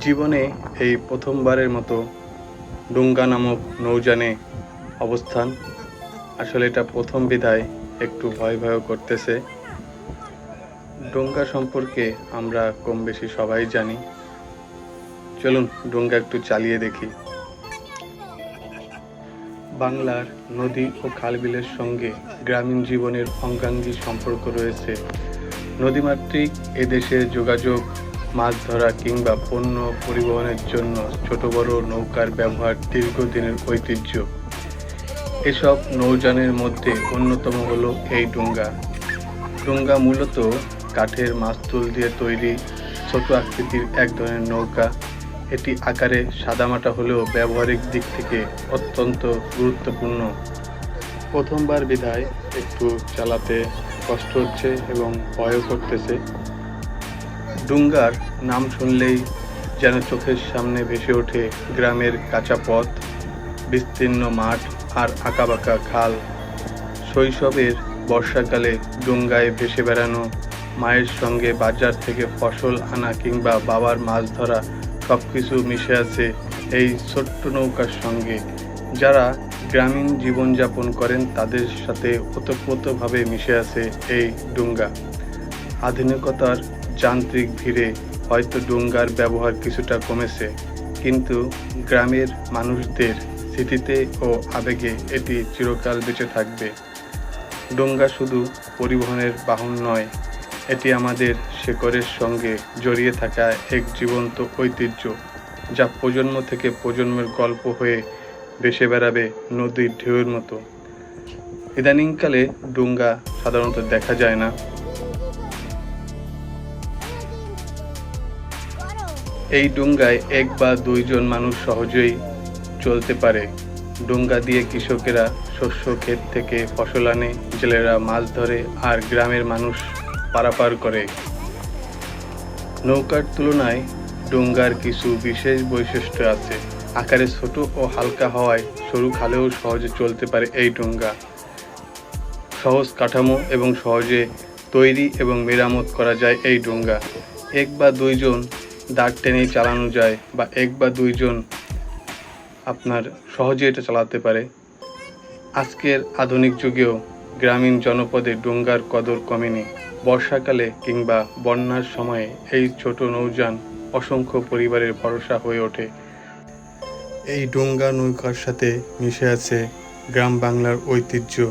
জীবনে এই প্রথমবারের মতো ডুঙ্গা নামক নৌযানে অবস্থান। আসলে এটা প্রথম বিধায় একটু ভয় ভয় করতেছে। ডোঙ্গা সম্পর্কে আমরা কম বেশি সবাই জানি। চলুন ডোঙ্গা একটু চালিয়ে দেখি। বাংলার নদী ও খালবিলের সঙ্গে গ্রামীণ জীবনের অঙ্গাঙ্গী সম্পর্ক রয়েছে। নদীমাতৃক এদেশে যোগাযোগ মাছ ধরা কিংবা পণ্য পরিবহনের জন্য ছোট বড় নৌকার ব্যবহার দীর্ঘদিনের ঐতিহ্য। এসব নৌযানের মধ্যে অন্যতম হলো এই ডুঙ্গা। ডুঙ্গা মূলত কাঠের মাস্তুল দিয়ে তৈরি ছোট আকৃতির এক ধরনের নৌকা। এটি আকারে সাদামাটা হলেও ব্যবহারিক দিক থেকে অত্যন্ত গুরুত্বপূর্ণ। প্রথমবার বিধায় একটু চালাতে কষ্ট হচ্ছে এবং ভয়ও করতেছে। ডুঙ্গার নাম শুনলেই যেন চোখের সামনে ভেসে ওঠে গ্রামের কাঁচা পথ, বিস্তীর্ণ মাঠ আর আঁকাবাঁকা খাল। শৈশবের বর্ষাকালে ডুঙ্গায় ভেসে বেড়ানো, মায়ের সঙ্গে বাজার থেকে ফসল আনা কিংবা বাবার মাছ ধরা সব কিছু মিশে আছে এই ছোট্ট নৌকার সঙ্গে। যারা গ্রামীণ জীবনযাপন করেন তাদের সাথে ওতপ্রোতভাবে মিশে আছে এই ডুঙ্গা। আধুনিকতার যান্ত্রিক ভিড়ে হয়তো ডোঙ্গার ব্যবহার কিছুটা কমেছে, কিন্তু গ্রামের মানুষদের স্মৃতিতে ও আবেগে এটি চিরকাল বেঁচে থাকবে। ডোঙ্গা শুধু পরিবহনের বাহন নয়, এটি আমাদের শেকড়ের সঙ্গে জড়িয়ে থাকা এক জীবন্ত ঐতিহ্য, যা প্রজন্ম থেকে প্রজন্মের গল্প হয়ে ভেসে বেড়াবে নদীর ঢেউয়ের মতো। ইদানিংকালে ডোঙ্গা সাধারণত দেখা যায় না। এই ডুঙ্গায় এক বা দুইজন মানুষ সহজেই চলতে পারে। ডুঙ্গা দিয়ে কৃষকেরা শস্য ক্ষেত থেকে ফসল আনে, জেলেরা মাছ ধরে আর গ্রামের মানুষ পারাপার করে। নৌকার তুলনায় ডুঙ্গার কিছু বিশেষ বৈশিষ্ট্য আছে। আকারে ছোট ও হালকা হওয়ায় সরু খালেও সহজে চলতে পারে এই ডুঙ্গা। সহজ কাঠামো এবং সহজে তৈরি এবং মেরামত করা যায় এই ডুঙ্গা। এক বা দুইজন দাঁড় টেনেই চালানো যায় বা এক বা দুইজন আপনার সহজে এটা চালাতে পারে। আজকের আধুনিক যুগেও গ্রামীণ জনপদে ডুঙ্গার কদর কমেনি। বর্ষাকালে কিংবা বন্যার সময়ে এই ছোট নৌযান অসংখ্য পরিবারের ভরসা হয়ে ওঠে। এই ডুঙ্গা নৌকার সাথে মিশে আছে গ্রাম বাংলার ঐতিহ্য।